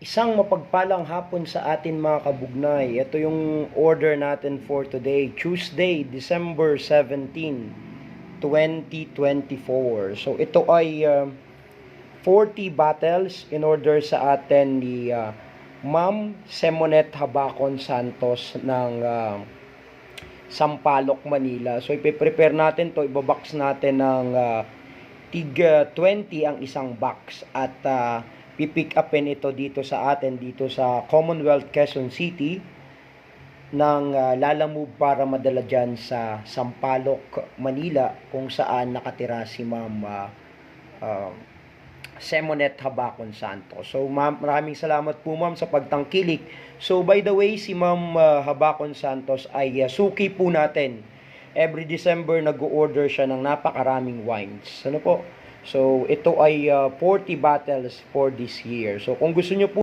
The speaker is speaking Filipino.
Isang mapagpalang hapon sa atin mga kabugnay. Ito yung order natin for today, Tuesday, December 17, 2024. So ito ay uh, 40 battles in order sa atin ni uh, Ma'am Semonet Habacon Santos ng uh, Sampaloc, Manila. So ipe-prepare natin to, ibabox natin ng uh, tig uh, 20 ang isang box at uh, pipick upin ito dito sa atin dito sa Commonwealth Quezon City ng uh, lalamove para madala dyan sa Sampaloc, Manila kung saan nakatira si Ma'am uh, uh, Semonet Habacon Santos. So ma'am, maraming salamat po ma'am sa pagtangkilik. So by the way, si Ma'am uh, Habacon Santos ay uh, suki po natin. Every December nag-order siya ng napakaraming wines. Ano po? So ito ay uh, 40 bottles for this year. So kung gusto niyo po